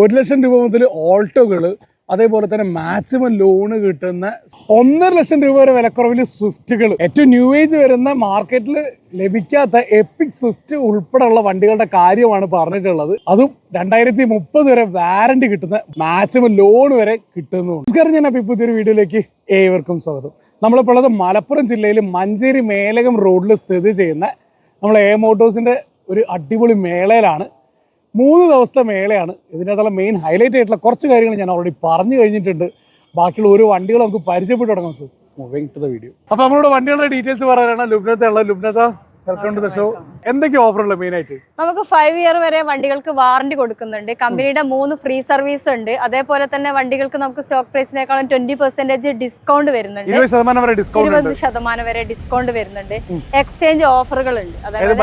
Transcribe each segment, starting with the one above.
ഒരു ലക്ഷം രൂപ മുതൽ ഓൾട്ടോകൾ അതേപോലെ തന്നെ മാക്സിമം ലോണ് കിട്ടുന്ന ഒന്നര ലക്ഷം രൂപ വരെ വിലക്കുറവിൽ സ്വിഫ്റ്റുകൾ. ഏറ്റവും ന്യൂ ഏജ് വരുന്ന മാർക്കറ്റിൽ ലഭിക്കാത്ത എപ്പിക് സ്വിഫ്റ്റ് ഉൾപ്പെടെയുള്ള വണ്ടികളുടെ കാര്യമാണ് പറഞ്ഞിട്ടുള്ളത്. അതും രണ്ടായിരത്തി മുപ്പത് വരെ വാറണ്ടി കിട്ടുന്ന മാക്സിമം ലോൺ വരെ കിട്ടുന്നു നമസ്കാരം ഞാൻ അപ്പോൾ പുതിയൊരു വീഡിയോയിലേക്ക് ഏവർക്കും സ്വാഗതം. നമ്മളിപ്പോൾ ഉള്ളത് മലപ്പുറം ജില്ലയിൽ മഞ്ചേരി മേലകം റോഡിൽ സ്ഥിതി ചെയ്യുന്ന നമ്മൾ എ മോട്ടോഴ്സിന്റെ ഒരു അടിപൊളി മേളയിലാണ്. മൂന്ന് ദിവസത്തെ മേളയാണ്. ഇതിനകത്തുള്ള മെയിൻ ഹൈലൈറ്റ് ആയിട്ടുള്ള കുറച്ച് കാര്യങ്ങൾ ഞാൻ ഓൾറെഡി പറഞ്ഞു കഴിഞ്ഞിട്ടുണ്ട്. ബാക്കിയുള്ള ഓരോ വണ്ടികൾ നമുക്ക് പരിചയപ്പെട്ട് തുടങ്ങാം so moving to the video അപ്പോൾ നമ്മളോട് വണ്ടികളുടെ ഡീറ്റെയിൽസ് പറയാനാണ്. ലുബ്നത്ത ഉള്ളത്. ലുബ്നത്ത? വെൽക്കം ടു ഷോ എന്തൊക്കെ ഓഫർ ഉള്ളത് മെയിൻ ആയിട്ട്? നമുക്ക് ഫൈവ് ഇയർ വരെ വണ്ടികൾക്ക് വാറണ്ടി കൊടുക്കുന്നുണ്ട്. കമ്പനിയുടെ മൂന്ന് ഫ്രീ സർവീസ് ഉണ്ട്. അതേപോലെ തന്നെ വണ്ടികൾക്ക് നമുക്ക് സ്റ്റോക്ക് പ്രൈസിനേക്കാളും ട്വന്റി പെർസെന്റേജ് ഡിസ്കൗണ്ട് വരുന്നുണ്ട്. ഇരുപത് ശതമാനം വരെ ഡിസ്കൗണ്ട് വരുന്നുണ്ട്. എക്സ്ചേഞ്ച് ഓഫറുകൾ ഉണ്ട് അതായത്?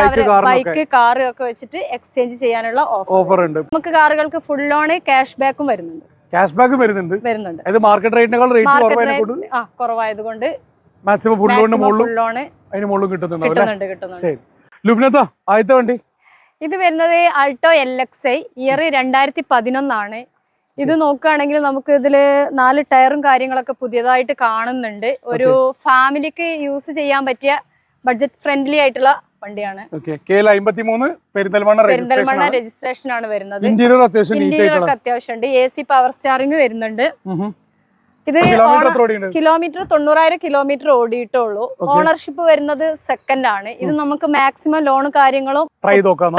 ബൈക്ക് കാർ ഒക്കെ. വെച്ചിട്ട് എക്സ്ചേഞ്ച് ചെയ്യാനുള്ള ഓഫർ ഉണ്ട്. നമുക്ക് കാറുകൾക്ക് ഫുൾ ലോണ് ക്യാഷ് ബാക്കും വരുന്നുണ്ട്. ക്യാഷ് ബാക്ക് വരുന്നുണ്ട്. വരുന്നുണ്ട്. മാർക്കറ്റ് റേറ്റിനേക്കാൾ റേറ്റ് കുറവായതുകൊണ്ട് മാക്സിമം ഫുൾ ലോണിന് മുകളിലും അതിന് മുകളിലും കിട്ടുന്നുണ്ടാവും കിട്ടുന്നുണ്ട് ശരി. ലുബ്നത്ത ആദ്യത്തെ വണ്ടി? ഇത് വരുന്നത് Alto L X I year രണ്ടായിരത്തി പതിനൊന്നാണ് ഇത് നോക്കുകയാണെങ്കിൽ നമുക്ക് ഇതിൽ നാല് ടയറും കാര്യങ്ങളൊക്കെ പുതിയതായിട്ട് കാണുന്നുണ്ട്. ഒരു ഫാമിലിക്ക് യൂസ് ചെയ്യാൻ പറ്റിയ ബഡ്ജറ്റ് ഫ്രണ്ട്ലി ആയിട്ടുള്ള വണ്ടിയാണ്. പെരിന്തൽമണ്ണ രജിസ്ട്രേഷൻ ആണ്. വരുന്നത്. ഇന്റീരിയർ അത്യാവശ്യം ഉണ്ട് എ സി പവർ സ്റ്റാറിംഗ് വരുന്നുണ്ട്. ഇത് കിലോമീറ്റർ തൊണ്ണൂറായിരം കിലോമീറ്റർ ഓടിയിട്ടുള്ളൂ. ഓണർഷിപ്പ് വരുന്നത് സെക്കൻഡ് ആണ്. ഇത് നമുക്ക് മാക്സിമം ലോൺ കാര്യങ്ങളും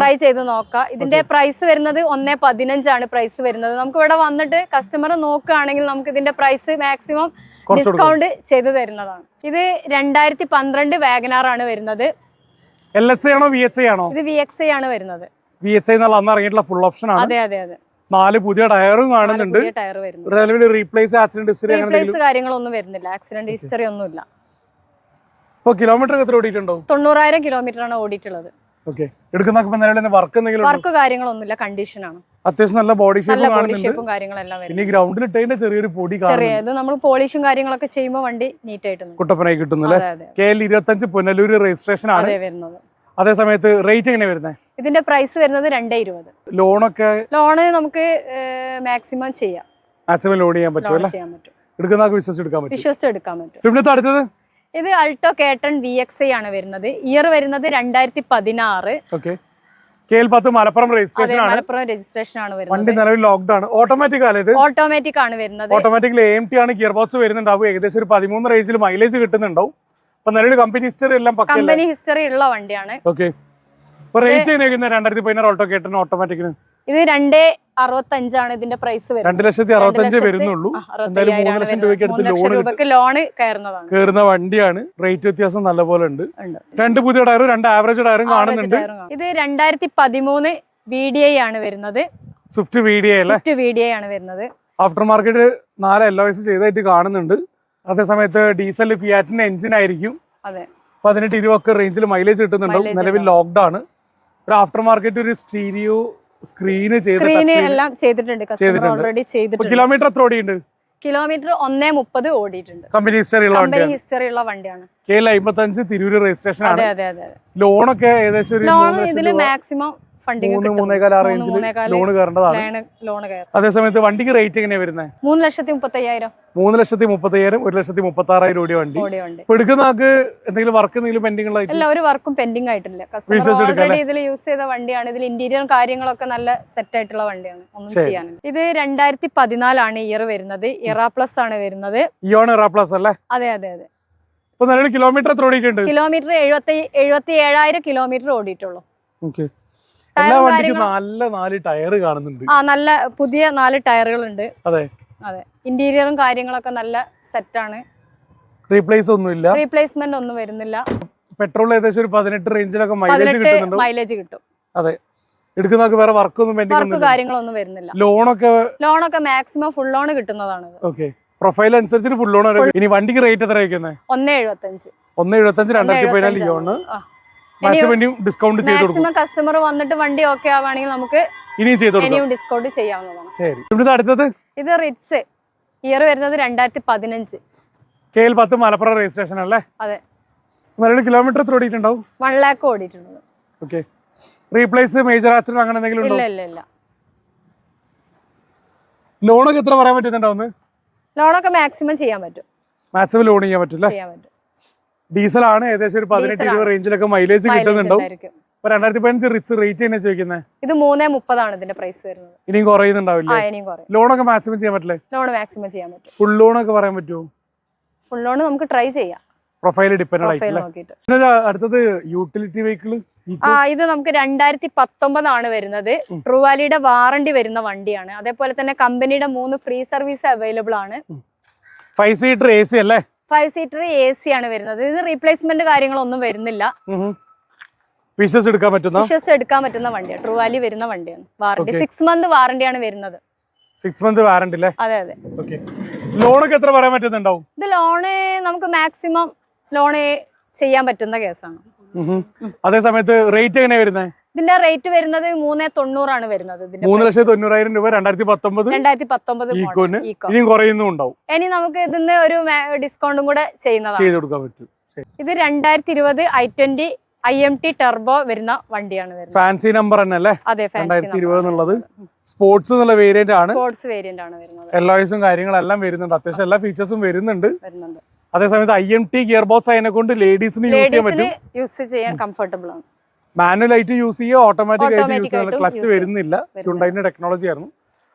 ട്രൈ ചെയ്ത് നോക്കാം. ഇതിന്റെ പ്രൈസ് വരുന്നത് ഒന്നേ പതിനഞ്ചാണ് പ്രൈസ് വരുന്നത്. നമുക്ക് ഇവിടെ വന്നിട്ട് കസ്റ്റമർ നോക്കുകയാണെങ്കിൽ നമുക്ക് ഇതിന്റെ പ്രൈസ് മാക്സിമം ഡിസ്കൗണ്ട് ചെയ്ത് തരുന്നതാണ്. ഇത് രണ്ടായിരത്തി പന്ത്രണ്ട് വാഗനാർ ആണ് വരുന്നത് ആണോ? ഇത് വി എക്സ് ആണ് വരുന്നത്. വി എച്ച് എന്നുള്ള അന്ന് ഇറങ്ങിയിട്ടുള്ള ഫുൾ ഓപ്ഷൻ ആണ്. അതെ അതെ അതെ. നാല് പുതിയ ടയറും കാണുന്നുണ്ട്. നിലവിൽ റീപ്ലേസ് ആക്സിഡന്റ് ഹിസ്റ്ററി കാര്യങ്ങളൊന്നും വരുന്നില്ല. ആക്സിഡന്റ് ഹിസ്റ്ററി ഒന്നുമില്ല. ഇപ്പൊ കിലോമീറ്റർ എത്ര ഓടിയിട്ടുണ്ടോ? തൊണ്ണൂറായിരം കിലോമീറ്റർ ആണ് ഓടിയിട്ടുള്ളത്. ഓക്കെ നിലവിൽ വർക്ക് എന്തെങ്കിലും വർക്ക് കാര്യങ്ങളൊന്നുമില്ല. കണ്ടീഷനാണ് അത്യാവശ്യം നല്ല ബോഡി ഷേപ്പ് കാണുന്നുണ്ട്. ഇനി ഗ്രൗണ്ടിൽ ഇട്ടതിന്റെ ചെറിയൊരു പൊടി നമ്മൾ പോളിഷും കാര്യങ്ങളൊക്കെ ചെയ്യുമ്പോൾ വണ്ടി നീറ്റ് ആയിട്ട്. കുട്ടപ്പനായി അതെ കെ എൽ ഇരുപത്തഞ്ച് പുനലൂര് രജിസ്ട്രേഷൻ ആണ്. വരുന്നത്. അതേ സമയത്ത് റേറ്റ് എങ്ങനെ വരുന്നത് ഇതിന്റെ പ്രൈസ് വരുന്നത് രണ്ടേ ഇരുപത്. ലോണൊക്കെ ലോണ് നമുക്ക് മാക്സിമം ചെയ്യാം. മാക്സിമം ലോഡ് ചെയ്യാൻ പറ്റും ലോൺ അല്ലേ? ചെയ്യാൻ പറ്റും. എടുക്കുന്നതൊക്കെ വിശ്വസിച്ച് എടുക്കാൻ പറ്റും. വിശ്വസിച്ച് എടുക്കാൻ പറ്റും. അടുത്തത്? ഇത് Alto K ten V X I ആണ് വരുന്നത്. ഇയർ വരുന്നത് രണ്ടായിരത്തി പതിനാറ് മലപ്പുറം രജിസ്ട്രേഷൻ ആണ്. മലപ്പുറം രജിസ്ട്രേഷൻ ആണ് വണ്ടി വരുന്നത് നിലവിൽ ലോക്ക്ഡ് ആണ്. ഓട്ടോമാറ്റിക് ആണ് ഇത്? ഓട്ടോമാറ്റിക് ആണ് വരുന്നത്. ഓട്ടോമാറ്റിക്കലി എം ടി ആണ് ഗിയർ ബോക്സ് വരുന്നുണ്ടാവും. ഏകദേശം ഒരു പതിമൂന്ന് റേഞ്ചിൽ മൈലേജ് കിട്ടുന്നുണ്ടാവും. അപ്പൊ നല്ലൊരു കമ്പനി ഹിസ്റ്ററി എല്ലാം കമ്പനി ഹിസ്റ്ററി ഉള്ള വണ്ടിയാണ്. ഓക്കെ ഇപ്പൊ റേറ്റ് എങ്ങനെയാ രണ്ടായിരത്തി പതിനാറ് ഓട്ടോ കേട്ടിന് ഓട്ടോമാറ്റിക്കിന് ഇത് രണ്ടേ അറുപത്തഞ്ചാണ് ഇതിന്റെ പ്രൈസ് വരുന്നത്. രണ്ട് ലക്ഷത്തി അറുപത്തഞ്ച് വരുന്നുള്ളൂ. എന്തായാലും മൂന്ന് ലക്ഷം രൂപയ്ക്ക് അടുത്ത് ലോൺ ലോണ് കയറുന്നതാണ്. കയറുന്ന വണ്ടിയാണ്. റേറ്റ് വ്യത്യാസം നല്ല പോലെ ഉണ്ട്. രണ്ട് പുതിയ ടയറും രണ്ട് ആവറേജ് ടയറും കാണുന്നുണ്ട്. ഇത് രണ്ടായിരത്തി പതിമൂന്ന് വി ഡി ഐ ആണ് വരുന്നത്. സ്വിഫ്റ്റ് വി ഡി അല്ലേ? സ്വിഫ്റ്റ് വി ഡി ഐ ആണ് വരുന്നത്. ആഫ്റ്റർ മാർക്കറ്റ് നാല് എൽ ഒ എസ് ചെയ്തായിട്ട് കാണുന്നുണ്ട്. അതേസമയത്ത് ഡീസൽ ഫിയാറ്റിന്റെ എഞ്ചിൻ ആയിരിക്കും. അതെ. പതിനെട്ട് ഇരുപതൊക്കെ റേഞ്ചിൽ മൈലേജ് കിട്ടുന്നുണ്ടാവും. നിലവിൽ ലോക്ക്ഡ് ആണ്. ഒരു ആഫ്റ്റർ മാർക്കറ്റ് ഒരു സ്റ്റീരിയോ സ്ക്രീന് ചെയ്തിട്ടുണ്ട്. കിലോമീറ്റർ എത്ര ഓടിയുണ്ട് കിലോമീറ്റർ ഒന്നേ മുപ്പത് ഓടിയിട്ടുണ്ട്. കമ്പനി ഹിസ്റ്ററി ഉള്ള വണ്ടിയാണ്. കെ എൽ അമ്പത്തഞ്ച് തിരൂര് രജിസ്ട്രേഷൻ ആണ്. ലോണൊക്കെ ഏകദേശം മാക്സിമം ഫണ്ടിങ് ലോൺ കയറേണ്ടതാണ്. ലോൺ കയറും. അതേസമയത്ത് വണ്ടിക്ക് റേറ്റ് എങ്ങനെയാ വരുന്നത് മൂന്ന് ലക്ഷത്തി മുപ്പത്തയ്യായിരം. മൂന്ന് ലക്ഷത്തി മുപ്പത്തയ്യായിരം ഒരു ലക്ഷത്തി മുപ്പത്തി ആറായിരം വണ്ടി. എടുക്കുന്ന ആൾക്ക് എന്തെങ്കിലും വർക്ക് എന്തെങ്കിലും പെൻഡിംഗ് എല്ലാ ഒരു വർക്കും പെൻഡിങ് ആയിട്ടില്ല. കസ്റ്റമർ ഓൾറെഡി ഇതിൽ യൂസ് ചെയ്ത വണ്ടിയാണ്. ഇതിൽ ഇന്റീരിയറും കാര്യങ്ങളൊക്കെ നല്ല സെറ്റ് ആയിട്ടുള്ള വണ്ടിയാണ്. ഒന്നും. ചെയ്യാനില്ല. ഇത് രണ്ടായിരത്തി പതിനാലാണ് ഇയർ വരുന്നത്. ഇറ പ്ലസ് ആണ് വരുന്നത്. ഇയോൺ ഇറ പ്ലസ് അല്ലേ? അതെ അതെ അതെ. കിലോമീറ്റർ എത്ര ഓടിയിട്ടുണ്ട്? കിലോമീറ്റർ എഴുപത്തി എഴുപത്തി ഏഴായിരം കിലോമീറ്റർ ഓടിയിട്ടുള്ളൂ എല്ലാ വണ്ടിക്കും നല്ല നാല് ടയർ കാണുന്നുണ്ട്. ആ നല്ല പുതിയ നാല് ടയറുകളുണ്ട്. അതെ. അതെ. ഇന്റീരിയറും കാര്യങ്ങളൊക്കെ നല്ല സെറ്റ് ആണ് റീപ്ലേസ് ഒന്നും ഇല്ല റീപ്ലേസ്മെന്റ് ഒന്നും വരുന്നില്ല. പെട്രോൾ ഏകദേശം ഒരു പതിനെട്ട് റേഞ്ചിലൊക്കെ മൈലേജ് കിട്ടുന്നുണ്ട്? മൈലേജ് കിട്ടും. അതെ. എടുക്കുന്നവർക്ക് വേറെ വർക്കൊന്നും വർക്ക് ഒന്നും കാര്യങ്ങളൊന്നും വരുന്നില്ല. ലോണൊക്കെ ലോണൊക്കെ മാക്സിമം ഫുൾ ലോൺ കിട്ടുന്നതാണ് ഓക്കെ പ്രൊഫൈൽ അനുസരിച്ച് ഫുൾ ലോൺ ഇനി വണ്ടിക്ക് റേറ്റ് എത്ര ഒന്നേ എഴുപത്തഞ്ച്. ഒന്ന് എഴുപത്തഞ്ച് രണ്ടായിരത്തി പതിനാല് ഇനിയും ഡിസ്കൗണ്ട് മാക്സിമം കസ്റ്റമർ വന്നിട്ട് വണ്ടി ഓക്കെ ആവുകയാണെങ്കിൽ നമുക്ക് ഇനിയും ചെയ്ത് ഇനിയും ഡിസ്കൗണ്ട് ചെയ്യാവുന്നതാണ്. ശരി. ഇവിടുത്തെ അടുത്തത്? ഇത് റിറ്റ്സ് ഇയർ വരുന്നത് രണ്ടായിരത്തി പതിനഞ്ച് കെ എൽ പത്ത് മലപ്പുറം രജിസ്ട്രേഷൻ അല്ലേ? അതെ. നിലവിൽ കിലോമീറ്റർ എത്ര ഓടിയിട്ടുണ്ടാവും? വൺ ലാക്ക് ഓടിയിട്ടുണ്ട്. ഓക്കെ റീപ്ലേസ് മേജർ ആക്സിഡന്റ് അങ്ങനെ എന്തെങ്കിലും ഇല്ല ഇല്ല ഇല്ല. ലോണൊക്കെ എത്ര പറയാൻ പറ്റുന്നുണ്ടാവും ലോണൊക്കെ മാക്സിമം ചെയ്യാൻ പറ്റും. മാക്സിമം ലോൺ ചെയ്യാൻ പറ്റില്ല? ചെയ്യാൻ പറ്റും. ഡീസലാണ് ഏകദേശം ഒരു പതിനെട്ട്. ഇരുപത് റേഞ്ചിലൊക്കെ മൈലേജ് കിട്ടുന്നുണ്ടാവും. ഇപ്പൊ രണ്ടായിരത്തി പതിനഞ്ച് റിച്ച് റേറ്റ് തന്നെ ചോദിക്കുന്നത് ഇത് മൂന്നേ മുപ്പതാണ് ഇതിന്റെ പ്രൈസ് വരുന്നത്. ഇനിയും കുറയുന്നുണ്ടാവില്ലേ? ലോണൊക്കെ മാക്സിമം ചെയ്യാൻ പറ്റില്ലേ? ലോൺ മാക്സിമം ചെയ്യാൻ പറ്റും. ഫുൾ ലോൺ ഒക്കെ പറയാൻ പറ്റുമോ ഫുൾ ലോൺ നമുക്ക് ട്രൈ ചെയ്യാം. പ്രൊഫൈൽ ഡിപ്പെൻഡ് ആയിട്ട് അടുത്തത് യൂട്ടിലിറ്റി വെഹിക്കിൾ ആ ഇത് നമുക്ക് രണ്ടായിരത്തി പത്തൊമ്പതാണ് വരുന്നത് ട്രൂവാലിയുടെ വാറണ്ടി വരുന്ന വണ്ടിയാണ്. അതേപോലെ തന്നെ കമ്പനിയുടെ മൂന്ന് ഫ്രീ സർവീസ് അവൈലബിൾ ആണ്. ഫൈവ് സീറ്റർ എ സി അല്ലേ? ഫൈവ് സീറ്റർ എ സി ആണ് വരുന്നത്. ഇത് റീപ്ലേസ്മെന്റ് കാര്യങ്ങളൊന്നും വരുന്നില്ല. പീസസ് എടുക്കാൻ പറ്റുന്ന? പീസസ് എടുക്കാൻ പറ്റുന്ന വണ്ടിയാണ് ട്രൂവാലി വരുന്ന വണ്ടിയാണ്. വാറണ്ടി. സിക്സ് മന്ത് വാറണ്ടിയാണ് വരുന്നത്. സിക്സ് മന്ത് വാറണ്ടി അല്ലേ അതെ അതെ. ഓക്കെ ലോണൊക്കെ എത്ര പറയാൻ പറ്റുന്നുണ്ടാവും? ഇത് ലോണ് നമുക്ക് മാക്സിമം ലോണ് ചെയ്യാൻ പറ്റുന്ന കേസാണ്. അതേ സമയത്ത് റേറ്റ് എങ്ങനെയാ വരുന്നത് ഇതിന്റെ റേറ്റ് വരുന്നത് മൂന്നേ തൊണ്ണൂറാണ് വരുന്നത് മൂന്ന് ലക്ഷത്തി തൊണ്ണൂറായിരം രൂപ രണ്ടായിരത്തി പത്തൊമ്പത് രണ്ടായിരത്തി പത്തൊമ്പത് ഇനിയും കുറയുന്നും ഉണ്ടാവും. ഇനി നമുക്ക് ഇതിന്ന് ഒരു ഡിസ്കൗണ്ടും കൂടെ ചെയ്യുന്നതാണ്. ചെയ്ത് കൊടുക്കാൻ പറ്റും. ഇത് രണ്ടായിരത്തി ഇരുപത് I twenty I M T turbo വരുന്ന വണ്ടിയാണ് ഫാൻസി നമ്പർ തന്നെ അല്ലേ? അതെ രണ്ടായിരത്തി ഇരുപത് എന്നുള്ളത്. സ്പോർട്സ് എന്നുള്ള വേരിയന്റ് ആണ്. സ്പോർട്സ് വേരിയന്റ് ആണ് വരുന്നത്. എല്ലോയ്സും കാര്യങ്ങളെല്ലാം വരുന്നുണ്ട്. അത്യാവശ്യം എല്ലാ ഫീച്ചേഴ്സും വരുന്നുണ്ട്. വരുന്നുണ്ട്. അതേസമയത്ത് I M T gear box അതിനെ കൊണ്ട് ലേഡീസിന് യൂസ് ചെയ്യാൻ പറ്റും. യൂസ് ചെയ്യാൻ കംഫർട്ടബിൾ ആണ്. മാനുവൽ ആയിട്ട് യൂസ് ചെയ്യുക ഓട്ടോമാറ്റിക് ആയിട്ട് യൂസ് ചെയ്യുക ക്ലച്ച് വരുന്നില്ല. ഹ്യുണ്ടായിന്റെ ടെക്നോളജി ആയിരുന്നു.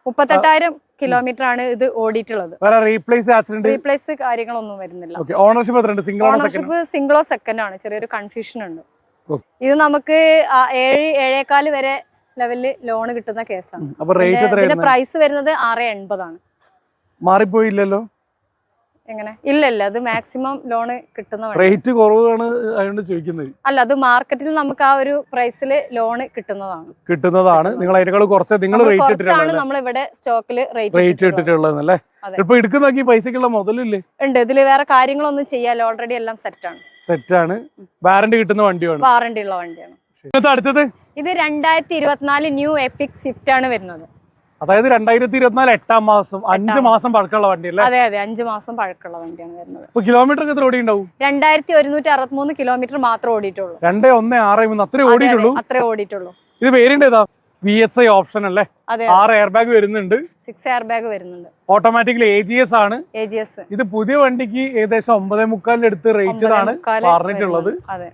മുപ്പത്തെട്ടായിരം കിലോമീറ്റർ ആണ് ഇത് ഓടിയിട്ടുള്ളത്. വേറെ റീപ്ലേസ് ആക്സിഡന്റ് റീപ്ലേസ് കാര്യങ്ങളൊന്നും വരുന്നില്ല. ഓണർഷിപ്പ് എത്രയുണ്ട്? സിംഗിൾ ഓണർഷിപ്പ് സിംഗിളോ സെക്കൻഡ് ആണ്. ചെറിയൊരു കൺഫ്യൂഷൻ ഉണ്ട്. ഇത് നമുക്ക് ഏഴ് ഏഴേക്കാൽ വരെ ലെവലിൽ ലോൺ കിട്ടുന്ന കേസാണ് ഇതിന്റെ പ്രൈസ് വരുന്നത് ആറ് എൺപതാണ്. മാറിപ്പോയില്ലല്ലോ? എങ്ങനെ? ഇല്ല ഇല്ല അത് മാക്സിമം ലോണ് കിട്ടുന്ന റേറ്റ് കുറവാണ് അതുകൊണ്ട് ചോദിക്കുന്നത്. അല്ല അത് മാർക്കറ്റിൽ നമുക്ക് ആ ഒരു പ്രൈസിൽ ലോണ് കിട്ടുന്നതാണ്. കിട്ടുന്നതാണ്. നിങ്ങൾ അതിനേക്കാൾ കുറച്ച് നിങ്ങൾ റേറ്റ് ഇട്ടിട്ടാണ് നമ്മൾ ഇവിടെ സ്റ്റോക്കിൽ റേറ്റ് റേറ്റ് ഇട്ടിട്ടുള്ളതല്ലേ. ഇപ്പൊ എടുക്കുന്നതാക്കി പൈസക്കുള്ള മുതലില്ലേ? ഉണ്ട്. ഇതിൽ വേറെ കാര്യങ്ങളൊന്നും ചെയ്യാല്ലോ ഓൾറെഡി എല്ലാം സെറ്റ് ആണ്. സെറ്റ് ആണ്. വാറന്റി കിട്ടുന്ന വണ്ടിയാണ്. വാറണ്ടി ഉള്ള വണ്ടിയാണ്. അടുത്തത്? ഇത് രണ്ടായിരത്തി ഇരുപത്തിനാല് ന്യൂ എപ്പിക് സ്വിഫ്റ്റ് ആണ് വരുന്നത്. അതായത് രണ്ടായിരത്തി ഇരുപത്തിനാല് എട്ടാം മാസം അഞ്ച് മാസം പഴക്കമുള്ള വണ്ടി അല്ലേ? അതെ അതെ. അഞ്ച് മാസം പഴക്കമുള്ള വണ്ടിയാണ് വരുന്നത്. ഇപ്പൊ കിലോമീറ്റർ എത്ര ഓടി ഉണ്ടാവും രണ്ടായിരത്തി ഒരുന്നൂറ്റി അറുപത്തിമൂന്ന് കിലോമീറ്റർ മാത്രം ഓടിയിട്ടുള്ളൂ. രണ്ട് ഒന്ന് ആറ് മൂന്ന് അത്രേ അതെ, അതെ, ഓടിയിട്ടുള്ളൂ? അത്രേ ഓടിയിട്ടുള്ളൂ. ഇത് വേരിയന്റ് ഏതാ? വി എസ് ഐ ഓപ്ഷൻ അല്ലേ? ആറ് എയർ ബാഗ് വരുന്നുണ്ട്. സിക്സ് എയർ ബാഗ് വരുന്നുണ്ട്. ഓട്ടോമാറ്റിക്കലി എ ജി എസ് ആണ്. എ ജി എസ് ഇത് പുതിയ വണ്ടിക്ക് ഏകദേശം ഒമ്പതേ മുക്കാലിന്റെ അടുത്ത് റേറ്റ് ആണ് പറഞ്ഞിട്ടുള്ളത്. അതെ.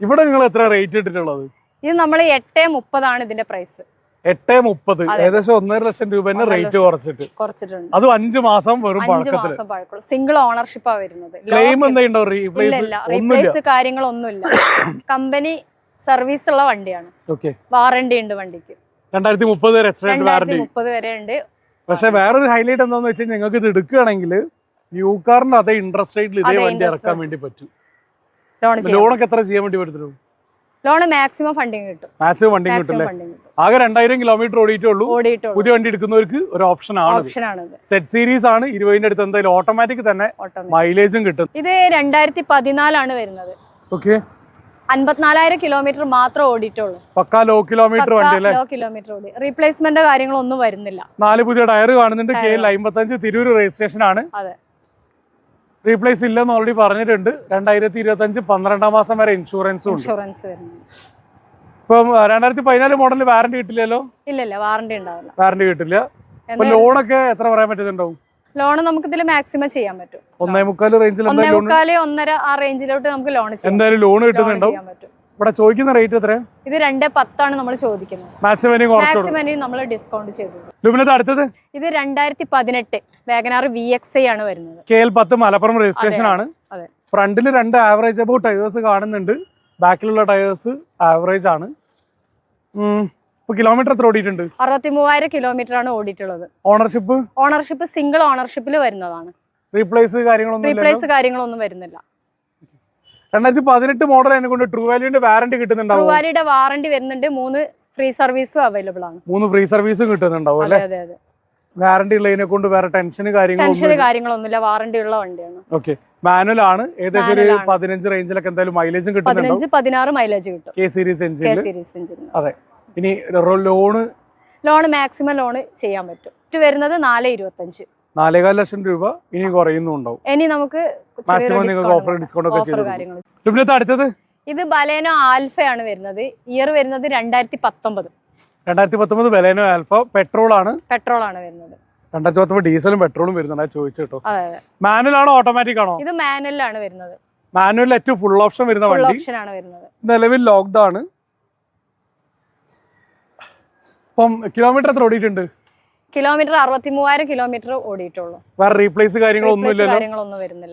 ഇവിടെ നിങ്ങൾ എത്ര റേറ്റ് ഇട്ടിട്ടുള്ളത്? ഇത് നമ്മൾ എട്ട് മുപ്പതാണ് ഇതിന്റെ പ്രൈസ് എട്ട് മുപ്പത്. ഏകദേശം ഒന്നര ലക്ഷം രൂപ തന്നെ റേറ്റ്. കുറച്ചിട്ട്. കുറച്ചിട്ടുണ്ട്. അതും അഞ്ച് മാസം വെറും പഴക്കമുള്ള സിംഗിൾ ഓണർഷിപ്പാ വരുന്നത്. ക്ലെയിം എന്തെങ്കിലും എന്താ റീപ്ലേസ് കാര്യങ്ങളൊന്നുമില്ല. കമ്പനി സർവീസ് ഉള്ള വണ്ടിയാണ്. വാറണ്ടി ഉണ്ട് വണ്ടിക്ക്. രണ്ടായിരത്തി മുപ്പത് വരെ വാറണ്ടി മുപ്പത് വരെ ഉണ്ട്. പക്ഷെ വേറൊരു ഹൈലൈറ്റ് എന്താന്ന് വെച്ചാൽ നിങ്ങൾക്ക് ഇത് എടുക്കുകയാണെങ്കിൽ ന്യൂ കാറിന്റെ അതേ ഇൻട്രസ്റ്റ് റേറ്റിൽ ഇതേ വണ്ടി ഇറക്കാൻ വേണ്ടി പറ്റും. ലോണൊക്കെ എത്ര ചെയ്യാൻ വേണ്ടി പറ്റും? ലോൺ മാക്സിമം ഫണ്ടിങ് കിട്ടും. മാക്സിമം ഫണ്ടിങ് കിട്ടും. ആകെ രണ്ടായിരം കിലോമീറ്റർ ഓടിയിട്ടുള്ളൂ. പുതിയ വണ്ടി എടുക്കുന്നവർക്ക് ഒരു ഓപ്ഷൻ ആണ് സെറ്റ് സീരീസ് ആണ് ഇരുപതിന്റെ അടുത്ത് എന്തായാലും ഓട്ടോമാറ്റിക് തന്നെ മൈലേജും കിട്ടും. ഇത് രണ്ടായിരത്തി പതിനാലാണ് വരുന്നത്. ഓക്കെ അൻപത്തിനാലായിരം കിലോമീറ്റർ മാത്രമേ ഓടിയിട്ടുള്ളൂ. പക്കാ ലോ കിലോമീറ്റർ വണ്ടി അല്ലേ? ലോ കിലോമീറ്റർ ഓടി. റീപ്ലേസ്മെന്റ് കാര്യങ്ങളൊന്നും വരുന്നില്ല. നാല് പുതിയ ടയർ കാണുന്നുണ്ട്. K L. അമ്പത്തഞ്ച് തിരൂർ രജിസ്ട്രേഷൻ ആണ്. അതെ. റീപ്ലേസ് ഇല്ലെന്ന് ഓൾറെഡി പറഞ്ഞിട്ടുണ്ട്. രണ്ടായിരത്തി ഇരുപത്തി അഞ്ച് പന്ത്രണ്ടാം മാസം വരെ ഇൻഷുറൻസും ഇൻഷുറൻസ് വരുന്നത് ഇപ്പം രണ്ടായിരത്തി പതിനാല് മോഡലിൽ വാറന്റി കിട്ടില്ലല്ലോ? ഇല്ലല്ലോ വാറന്റി വാറണ്ടി ഉണ്ടാവില്ല. വാറന്റി കിട്ടില്ല. അപ്പൊ ലോണൊക്കെ എത്ര പറയാൻ പറ്റുന്നുണ്ടാവും? ലോൺ നമുക്ക് ഇതിൽ മാക്സിമം ചെയ്യാൻ പറ്റും. ഒന്നേ മുക്കാൽ റേഞ്ചിൽ ഒന്നേ മുക്കാൽ ഒന്നര ആ റേഞ്ചിലോട്ട് നമുക്ക് ലോൺ എന്തായാലും ലോൺ കിട്ടുന്നുണ്ടാവും ഇവിടെ ചോദിക്കുന്ന റേറ്റ് എത്ര ഇത് രണ്ട് പത്താണ് നമ്മൾ ചോദിക്കുന്നത്. മാക്സിമം നമ്മൾ ഡിസ്കൗണ്ട് ചെയ്തു ലുബിനത്ത് അടുത്തത്? ഇത് രണ്ടായിരത്തി പതിനെട്ട് വേഗനാർ വി എക്സ് ഐ ആണ് വരുന്നത്. കെ എൽ പത്ത് മലപ്പുറം രജിസ്ട്രേഷൻ ആണ്. അതെ. ഫ്രണ്ടിൽ രണ്ട് ആവറേജ് അബൌട്ട് ടയേഴ്സ് കാണുന്നുണ്ട്. ബാക്കിലുള്ള ടയേഴ്സ് ആവറേജ് ആണ്. ഇപ്പൊ കിലോമീറ്റർ എത്ര ഓടിയിട്ടുണ്ട്? അറുപത്തി മൂവായിരം കിലോമീറ്റർ ആണ് ഓടിയിട്ടുള്ളത്. ഓണർഷിപ്പ് ഓണർഷിപ്പ് സിംഗിൾ ഓണർഷിപ്പിൽ വരുന്നതാണ്. റീപ്ലേസ് കാര്യങ്ങളൊന്നും റീപ്ലേസ് കാര്യങ്ങളൊന്നും വരുന്നില്ല. രണ്ടായിരത്തി പതിനെട്ട് മോഡൽ അതിനെ കൊണ്ട് ട്രൂ വാല്യൂന്റെ വാറന്റി കിട്ടുന്നുണ്ടാവും. ട്രൂ വാല്യൂടെ വാറണ്ടി വരുന്നുണ്ട്. മൂന്ന് ഫ്രീ സർവീസും അവൈലബിൾ ആണ്. മൂന്ന് ഫ്രീ സർവീസും കിട്ടുന്നുണ്ടാവും അല്ലേ? അതെ അതെ. വാറന്റി ഉള്ളതിനെ കൊണ്ട് വേറെ ടെൻഷന് ടെൻഷന് കാര്യങ്ങളൊന്നുമില്ല. വാറണ്ടി ഉള്ള വണ്ടിയാണ്. ഓക്കെ മാനുവൽ ആണ്. ഏകദേശം ഒരു. പതിനഞ്ച് റേഞ്ചിലൊക്കെ എന്തായാലും മൈലേജും പതിനഞ്ച് പതിനാറ് മൈലേജ് കിട്ടും. കെ സീരീസ് എഞ്ചിന് അതെ. ഇനി ലോണ് ലോൺ മാക്സിമം ലോൺ ചെയ്യാൻ പറ്റും. വരുന്നത് നാല് ഇരുപത്തഞ്ച്. നാലേകാൽ ലക്ഷം രൂപ ഇനി കുറയുന്നുണ്ടാവും. ഇനി നമുക്ക് മാക്സിമം നിങ്ങൾക്ക് ഓഫർ ഡിസ്കൗണ്ട് ഒക്കെ അടുത്തത്? ഇത് ബലേനോ ആൽഫയാണ് വരുന്നത്. ഇയർ വരുന്നത് രണ്ടായിരത്തി പത്തൊമ്പത്. രണ്ടായിരത്തി പത്തൊമ്പത് ബലേനോ ആൽഫ പെട്രോൾ ആണ്? പെട്രോൾ ആണ് വരുന്നത് രണ്ടായിരത്തി പത്തൊമ്പത് ഡീസലും പെട്രോളും വരുന്നുണ്ട്. ചോദിച്ചു കേട്ടോ. മാനുവൽ ആണോ ഓട്ടോമാറ്റിക് ആണോ? ഇത് മാനുവലാണ് വരുന്നത്. മാനുവൽ ഏറ്റവും ഫുൾ ഓപ്ഷൻ വരുന്ന വണ്ടി. നിലവിൽ ലോക്ക്ഡ് ആണ്. ഇപ്പം കിലോമീറ്റർ എത്ര ഓടിയിട്ടുണ്ട്? കിലോമീറ്റർ അറുപത്തി മൂവായിരം കിലോമീറ്റർ ഓടിയിട്ടുള്ളൂ. വേറെ റീപ്ലേസ് കാര്യങ്ങളൊന്നും ഇല്ലല്ലോ.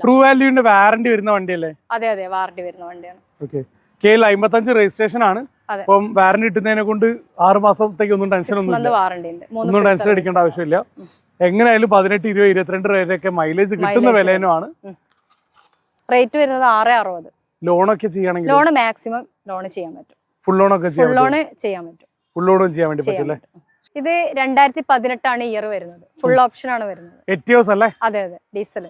ട്രൂ വാല്യൂവിന്റെ വാറന്റി വരുന്ന വണ്ടിയല്ലേ? അതെ അതെ വാറണ്ടി വരുന്ന വണ്ടിയാണ്. ഓക്കെ കെ എൽ അമ്പത്തഞ്ച് രജിസ്ട്രേഷൻ ആണ്. അപ്പം വാറന്റി കിട്ടുന്നതിനെ കൊണ്ട് ആറ് മാസത്തേക്ക് ഒന്നും ടെൻഷൻ ഒന്നും ഒന്നും ടെൻഷൻ അടിക്കേണ്ട ആവശ്യമില്ല. എങ്ങനെയായാലും പതിനെട്ട് ഇരുപത് ഇരുപത്തിരണ്ട് വരെയൊക്കെ മൈലേജ് കിട്ടുന്ന വിലയിനുമാണ് റേറ്റ് വരുന്നത് ആറ് അറുപത്. ലോണൊക്കെ ചെയ്യണമെങ്കിൽ ലോൺ മാക്സിമം ലോൺ ചെയ്യാൻ പറ്റും. ഫുൾ ലോണൊക്കെ ചെയ്യാൻ ഫുൾ ലോണ് ചെയ്യാൻ പറ്റും. ഫുൾ ലോണും ചെയ്യാൻ വേണ്ടി പറ്റും. അല്ലേ ഇത് രണ്ടായിരത്തി പതിനെട്ടാണ് ഇയർ വരുന്നത് ഫുൾ ഓപ്ഷൻ ആണ് വരുന്നത്. എറ്റിയോസ് അല്ലേ? അതെ അതെ. ഡീസൽ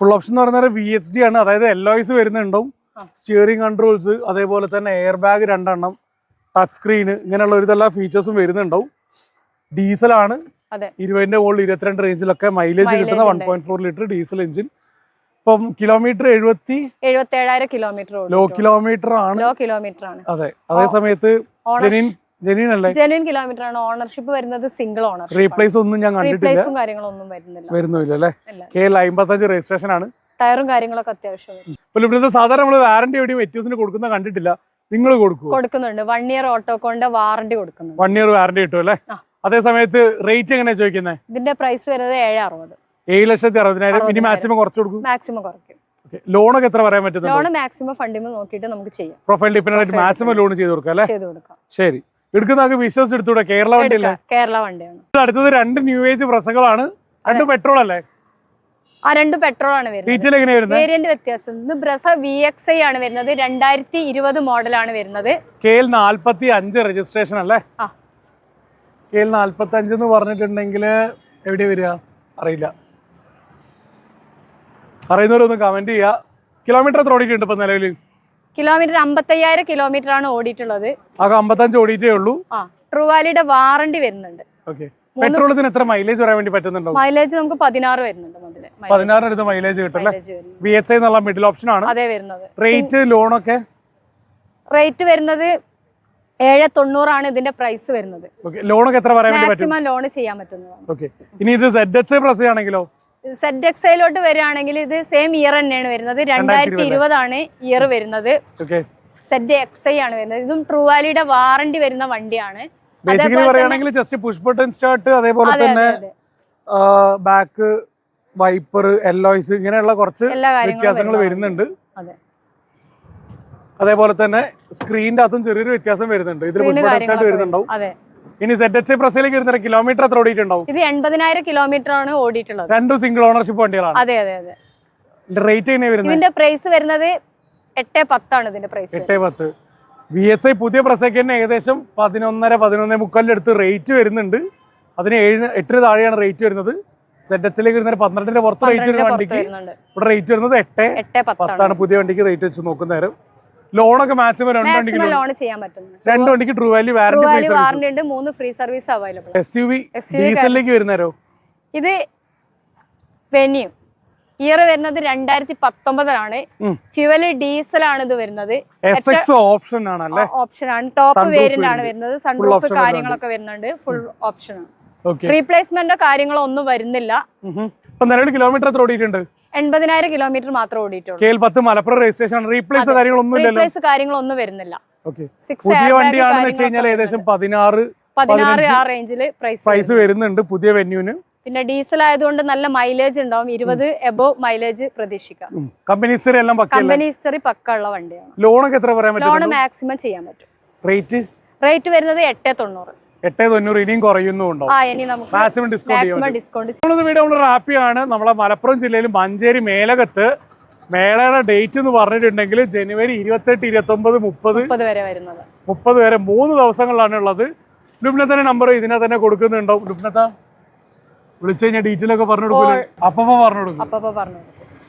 ഫുൾ ഓപ്ഷൻ എന്ന് പറഞ്ഞാൽ വി എച്ച് ഡി ആണ്. അതായത് എല്ലോയ്സ് വരുന്നുണ്ടാവും. സ്റ്റിയറിംഗ് കൺട്രോൾസ് അതേപോലെ തന്നെ എയർ ബാഗ് രണ്ടെണ്ണം ടച്ച് സ്ക്രീൻ ഇങ്ങനെയുള്ള ഒരു ഇതെല്ലാം ഫീച്ചേഴ്സും വരുന്നുണ്ടാവും. ഡീസലാണ് ഇരുപതിന്റെ മുകളിൽ ഇരുപത്തിരണ്ട് റേഞ്ചിലൊക്കെ മൈലേജ് കിട്ടുന്ന one. Point four litre diesel engine ഇപ്പം കിലോമീറ്റർ എഴുപത്തി എഴുപത്തി കിലോമീറ്റർ ലോ കിലോമീറ്റർ ആണ്. ലോ കിലോമീറ്റർ ആണ്. അതെ. അതേ സമയത്ത് ജെനിൻ ജെനിൻ അല്ലേ? കിലോമീറ്റർ ആണ്. ഓണർഷിപ്പ് വരുന്നത് സിംഗിൾ ഓണർ റീപ്ലേസ് ഒന്നും ഞാൻ കണ്ടിട്ടില്ല. കാര്യങ്ങളൊന്നും വരുന്നില്ല. വരുന്നില്ല അല്ലേ? കെ എൽ അമ്പത്തഞ്ച് രജിസ്ട്രേഷൻ ആണ്. ടയറും കാര്യങ്ങളൊക്കെ അത്യാവശ്യം വരും. ഇവിടുത്തെ സാധാരണ നമ്മൾ വാറന്റി എവിടെയും എറ്റ്യൂസിന് കൊടുക്കുന്ന കണ്ടിട്ടില്ല. നിങ്ങൾ കൊടുക്കും കൊടുക്കുന്നുണ്ട്. വൺ ഇയർ ഓട്ടോക്കോണ്ട് വാറണ്ടി കൊടുക്കുന്നുണ്ട്. വൺ ഇയർ വാറന്റി കിട്ടും അല്ലേ? അതേ സമയത്ത് റേറ്റ് എങ്ങനെയാ ചോദിക്കുന്നത് ഇതിന്റെ പ്രൈസ് വരുന്നത് ഏഴ് അറുപത് ഏഴ് ലക്ഷത്തി അറുപതിനായിരം. ഇനി മാക്സിമം കുറച്ച് കൊടുക്കും? മാക്സിമം കുറയ്ക്കും. ലോണൊക്കെ എത്ര പറയാൻ പറ്റുന്നത് ലോൺ മാക്സിമം ഫണ്ടിങ് നോക്കിയിട്ട് നമുക്ക് ചെയ്യാം. പ്രൊഫൈൽ ഡിപ്പെൻഡ് ആയിട്ട് മാക്സിമം ലോൺ ചെയ്ത് കൊടുക്കാം അല്ലേ? ചെയ്ത് കൊടുക്കാം. ശരി. എടുക്കുന്ന വിശ്വസിച്ച് എടുത്തൂടെ? കേരള വണ്ടി കേരള വണ്ടിയാണ്. അടുത്തത് രണ്ട് ന്യൂ ഏജ് പ്രസംഗങ്ങളാണ് രണ്ട് പെട്രോൾ അല്ലേ? ആ രണ്ട് പെട്രോൾ ആണ് വരുന്നത്? വേരിയന്റ് വ്യത്യാസം. ഇത് ബ്രസ വി എക്സ് ഐ ആണ് വരുന്നത്. രണ്ടായിരത്തി ഇരുപത് മോഡലാണ് വരുന്നത്. കെ എൽ നാൽപ്പത്തി അഞ്ച് രജിസ്ട്രേഷൻ അല്ലേ. കെ എൽ നാൽപ്പത്തി അഞ്ച് എന്ന് പറഞ്ഞിട്ടുണ്ടെങ്കിൽ എവിടെ വരിക? അറിയില്ല. അറിയുന്നവരൊന്ന് കമന്റ് ചെയ്യുക. കിലോമീറ്റർ എത്ര ഓടിയിട്ടുണ്ട് ഇപ്പൊ നിലവിൽ? കിലോമീറ്റർ അമ്പത്തയ്യായിരം കിലോമീറ്റർ ആണ് ഓടിയിട്ടുള്ളത്. ആ അമ്പത്തഞ്ച് ഓടിയിട്ടേ ഉള്ളൂ. ആ. ട്രൂവാലിയുടെ വാറണ്ടി വരുന്നുണ്ട്. ഓക്കെ പെട്രോളത്തിന് എത്ര മൈലേജ് വരാൻ വേണ്ടി പറ്റുന്നുണ്ടോ? മൈലേജ് നമുക്ക് പതിനാറ് വരുന്നുണ്ട് മുതൽ. Mileage- പതിനാറ് അടുത്ത് മൈലേജ് കിട്ടും ബി എച്ച് ഐ എന്നുള്ള മിഡിൽ ഓപ്ഷൻ ആണ്. അതെ വരുന്നത്. റേറ്റ് ലോണൊക്കെ റേറ്റ് വരുന്നത് ഏഴ് തൊണ്ണൂറാണ് ഇതിന്റെ പ്രൈസ് വരുന്നത്. ലോണൊക്കെ എത്ര പറയാൻ മാക്സിമം ലോൺ ചെയ്യാൻ പറ്റുന്നതാണ്. ഓക്കെ ഇനി ഇത് സെഡ് എക്സ് പ്ലസ് ആണെങ്കിലോ? സെഡ് എക്സൈലോട്ട് വരികയാണെങ്കിൽ ഇത് സെയിം ഇയർ തന്നെയാണ് വരുന്നത്. രണ്ടായിരത്തി ഇരുപതാണ് ഇയർ വരുന്നത്. സെഡ് എക്സ് ഐ ആണ് വരുന്നത്. ഇതും ട്രൂവാലിയുടെ വാറണ്ടി വരുന്ന വണ്ടിയാണ്. ബേസിക്കലി പറയുകയാണെങ്കിൽ ജസ്റ്റ് പുഷ് ബട്ടൺ സ്റ്റാർട്ട് അതേപോലെ തന്നെ ബാക്ക് വൈപ്പർ എല്ലോയ്സ് ഇങ്ങനെയുള്ള കുറച്ച് വ്യത്യാസങ്ങൾ വരുന്നുണ്ട്. അതെ. അതേപോലെ തന്നെ സ്ക്രീനിന്റെ അകത്തും ചെറിയൊരു വ്യത്യാസം വരുന്നുണ്ട്. ഇതിൽ പുഷ് ബട്ടൺ സ്റ്റാർട്ട് വരുന്നുണ്ടാവും. ഇനി സെറ്റ് എച്ച് പ്രസിലേക്ക് വരുന്ന കിലോമീറ്റർ എത്ര ഓടിയിട്ടുണ്ടാവും? ഇത് എൺപതിനായിരം കിലോമീറ്റർ ആണ് ഓടിയിട്ടുള്ളത്. രണ്ടും സിംഗിൾ ഓണർഷിപ്പ് വണ്ടികളാണ്. അതെ അതെ അതെ. റേറ്റ് എങ്ങനെയാണ് വരുന്നത്? ഇതിന്റെ പ്രൈസ് വരുന്നത് എട്ട് പത്താണ് ഇതിന്റെ പ്രൈസ് എട്ട് പത്ത്. വി എച്ച് ഐ പുതിയ പ്രസയ്ക്ക് തന്നെ ഏകദേശം പതിനൊന്നര പതിനൊന്നേ മുക്കാലിന്റെ അടുത്ത് റേറ്റ് വരുന്നുണ്ട്. അതിന് ഏഴ് എട്ടിന് താഴെയാണ് റേറ്റ് വരുന്നത്. സെഡ് എച്ചിലേക്ക് വരുന്ന പന്ത്രണ്ടിന്റെ പുറത്ത് റേറ്റ് വരുന്ന വണ്ടിക്ക് ഇവിടെ റേറ്റ് വരുന്നത് എട്ട് പത്താണ്. പുതിയ വണ്ടിക്ക് റേറ്റ് വെച്ച് നോക്കുന്ന നേരം. ലോണൊക്കെ മാക്സിമം രണ്ട് വണ്ടിക്ക് ലോൺ ചെയ്യാൻ രണ്ട് വണ്ടിക്ക് ട്രൂ വാല്യൂ വാറന്റി വാറണ്ടി ഉണ്ട് മൂന്ന് free service available S U V ഡീസലിലേക്ക് വരുന്നേരോ ഇത് വെന്യൂ ഇയർ വരുന്നത് രണ്ടായിരത്തി പത്തൊമ്പതിലാണ് ഫ്യുവൽ ഡീസൽ ആണ് ഇത് വരുന്നത്. ഓപ്ഷൻ ആണ്. ഓപ്ഷൻ ആണ് ടോപ്പ് വേരിയന്റ്. ആണ് വരുന്നത് സൺറൂഫ് കാര്യങ്ങളൊക്കെ വരുന്നുണ്ട്. ഫുൾ ഓപ്ഷൻ ആണ്. റീപ്ലേസ്മെന്റ് റീപ്ലേസ്മെന്റോ കാര്യങ്ങളോ ഒന്നും വരുന്നില്ല. കിലോമീറ്റർ എത്ര ഓടിയിട്ടുണ്ട്? എൺപതിനായിരം കിലോമീറ്റർ മാത്രം ഓടിയിട്ടുള്ളൂ. മലപ്പുറം രജിസ്ട്രേഷൻ റീപ്ലേസ് കാര്യങ്ങളൊന്നും റീപ്ലേസ് കാര്യങ്ങളൊന്നും വരുന്നില്ല. പുതിയ വണ്ടിയാണെന്ന് വെച്ച് കഴിഞ്ഞാൽ ഏകദേശം പതിനാറ് പതിനാറ് ആ റേഞ്ചിൽ പ്രൈസ് വരുന്നുണ്ട്. പുതിയ വെന്യൂന് പിന്നെ ഡീസൽ ആയതുകൊണ്ട് നല്ല മൈലേജ് ഉണ്ടാവും. ഇരുപത് എബോ മൈലേജ് പ്രതീക്ഷിക്കാം. കമ്പനി ഹിസ്റ്ററി എല്ലാം കമ്പനി ഹിസ്റ്ററി പക്ക ഉള്ള വണ്ടിയാണ്. ലോണൊക്കെ എത്ര പറയാൻ ലോൺ മാക്സിമം ചെയ്യാൻ പറ്റും. റേറ്റ് റേറ്റ് വരുന്നത് എട്ട് തൊണ്ണൂറ്. എട്ട് തൊണ്ണൂറ് ഇനിയും കുറയുന്നുണ്ടോ? ആ ഇനി മാക്സിമം ഡിസ്കൗണ്ട് ഡിസ്കൗണ്ട് വീഡിയോ നമ്മൾ നമ്മളെ മലപ്പുറം ജില്ലയിൽ മഞ്ചേരി മേലകത്ത് മേളയുടെ ഡേറ്റ് എന്ന് പറഞ്ഞിട്ടുണ്ടെങ്കിൽ ജനുവരി ഇരുപത്തെട്ട് ഇരുപത്തൊമ്പത് മുപ്പത് വരെ വരുന്നത്. മുപ്പത് വരെ മൂന്ന് ദിവസങ്ങളിലാണ് ഉള്ളത് ലുബ്നത്തിന്റെ നമ്പർ ഇതിനെ തന്നെ കൊടുക്കുന്നുണ്ടോ? ലുബ്നത്ത? വിളിച്ചു കഴിഞ്ഞാൽ ഡീറ്റെയിൽ ഒക്കെ പറഞ്ഞു കൊടുക്കൂലേ അപ്പൊ പറഞ്ഞു കൊടുക്കും. അപ്പപ്പ പറഞ്ഞു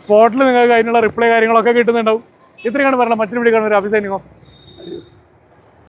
സ്പോട്ടിൽ നിങ്ങൾക്ക് അതിനുള്ള റിപ്ലൈ കാര്യങ്ങളൊക്കെ കിട്ടുന്നുണ്ടാവും. ഇത്രയാണ് പറഞ്ഞത്. മറ്റൊരു വീഡിയോ കാണുന്ന ഒരു അഭിസൈനിങ് ഓഫ്